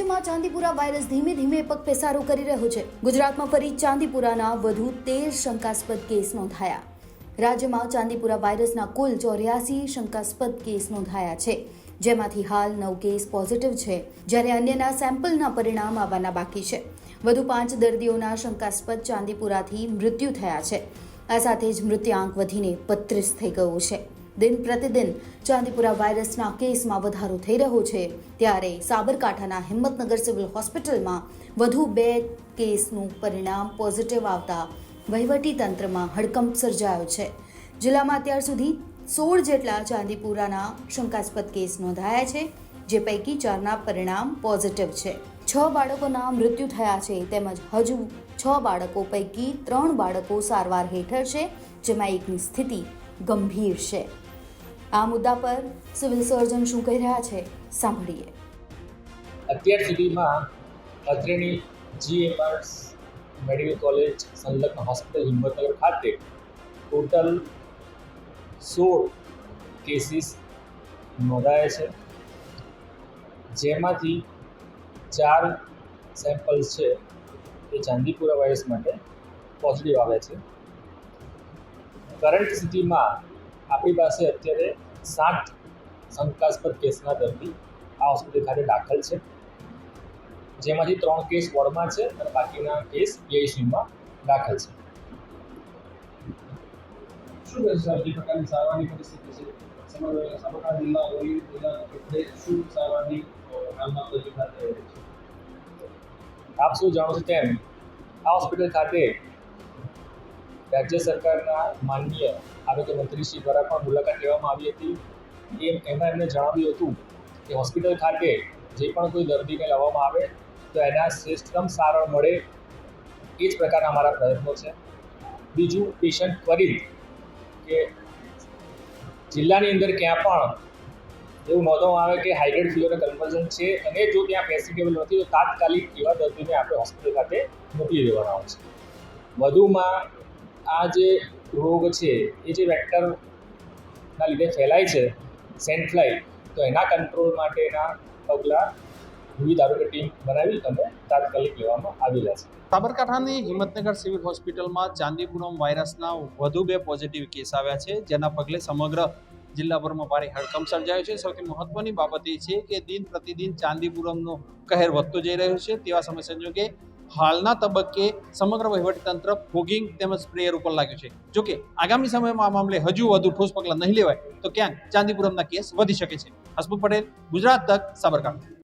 રાજ્યમાં ચાંદીપુરા વાયરસ ધીમે ધીમે પગપેસારો કરી રહ્યો છે. ગુજરાતમાં ફરી ચાંદીપુરાના વધુ તેર શંકાસ્પદ કેસ નોંધાયા. રાજ્યમાં ચાંદીપુરા વાયરસના કુલ ચોર્યાસી શંકાસ્પદ કેસ નોંધાયા છે. જેમાંથી હાલ નવ કેસ પોઝિટિવ છે, જ્યારે અન્યના સેમ્પલના પરિણામ આવવાના બાકી છે. વધુ પાંચ દર્દીઓના શંકાસ્પદ ચાંદીપુરાથી મૃત્યુ થયા છે. આ સાથે જ મૃત્યુઆંક વધીને બત્રીસ થઈ ગયો છે. દિન પ્રતિદિન ચાંદીપુરા વાયરસના કેસમાં વધારો થઈ રહ્યો છે. ત્યારે સાબરકાંઠાના હિંમતનગર સિવિલ હોસ્પિટલમાં વધુ બે કેસનું પરિણામ પોઝિટિવ આવતા વહીવટી તંત્રમાં હડકંપ સર્જાયો છે. જિલ્લામાં અત્યાર સુધી સોળ જેટલા ચાંદીપુરાના શંકાસ્પદ કેસ નોંધાયા છે, જે પૈકી ચારના પરિણામ પોઝિટિવ છે. છ બાળકોના મૃત્યુ થયા છે, તેમજ હજુ છ બાળકો પૈકી ત્રણ બાળકો સારવાર હેઠળ છે, જેમાં એકની સ્થિતિ ગંભીર છે. આ મુદ્દા પર સિવિલ સર્જન શું કહી રહ્યા છે, સાંભળીએ. અત્યાર સુધીમાં અત્રેની જીએમઆર્સ મેડિકલ કોલેજ સંલગ્ન હોસ્પિટલ હિંમતનગર ખાતે ટોટલ સોળ કેસીસ નોંધાયા છે. જેમાંથી ચાર સેમ્પલ્સ છે, એ ચાંદીપુરા વાયરસ માટે પોઝિટિવ આવ્યા છે. કરંટ સ્થિતિમાં આપણી પાસે અત્યારે સાત શંકાસ્પદ કેસના દર્દી આ હોસ્પિટલ ખાતે દાખલ છે. જેમાંથી ત્રણ કેસ વોર્ડમાં છે અને બાકીના કેસ પીઆઈસીયુમાં દાખલ છે. શું કહે સર જે પ્રકારની સારવારની પરિસ્થિતિ છે? સમગ્ર જિલ્લા હોય જિલ્લા શું સારવારની હાલમાં છે? આપ શું જાણો છો તેમ આ હોસ્પિટલ ખાતે રાજ્ય સરકારના માનનીય આરોગ્ય મંત્રીશ્રી દ્વારા પણ મુલાકાત લેવામાં આવી હતી. એ એમાં એમને જણાવ્યું હતું કે હોસ્પિટલ ખાતે જે પણ કોઈ દર્દીને લાવવામાં આવે, તો એના શ્રેષ્ઠતમ સારવાર મળે એ જ પ્રકારના અમારા પ્રયત્નો છે. બીજું પેશન્ટ ત્વરિત કે જિલ્લાની અંદર ક્યાં પણ એવું નોંધવામાં આવે કે હાઇડ્રેડ ફીવર કન્વર્ઝન છે અને જો ત્યાં ફેસિટેબલ નથી, તો તાત્કાલિક એવા દર્દીને આપણે હોસ્પિટલ ખાતે મોકલી દેવાના આવે છે. વધુમાં આ જે રોગ છે, એ જે વેક્ટરના લીધે ફેલાય છે સેન્ટ ફ્લાય તો એના કંટ્રોલ માટેના પગલાં વિવિધ આરોગ્ય ટીમ બનાવી અને તાત્કાલિક લેવામાં આવેલા છે. સાબરકાંઠાની હિંમતનગર સિવિલ હોસ્પિટલમાં ચાંદીપુરમ વાયરસના વધુ બે પોઝિટિવ કેસ આવ્યા છે, જેના પગલે સમગ્ર જિલ્લાભરમાં ભારે હડકંપ સર્જાયો છે. સૌથી મહત્વની બાબત એ છે કે દિન પ્રતિદિન ચાંદીપુરમનો કહેર વધતો જઈ રહ્યો છે. તેવા સમય સંજોગે હાલના તબક્કે સમગ્ર વહીવટીતંત્ર ફોગિંગ તેમજ સ્પ્રેયર ઉપર લાગ્યું છે. જોકે આગામી સમયમાં આ મામલે હજુ વધુ ઠોસ પગલાં નહીં લેવાય, તો ક્યાંક ચાંદીપુરમના કેસ વધી શકે છે. હસમુખ પટેલ, ગુજરાત તક, સાબરકાંઠા.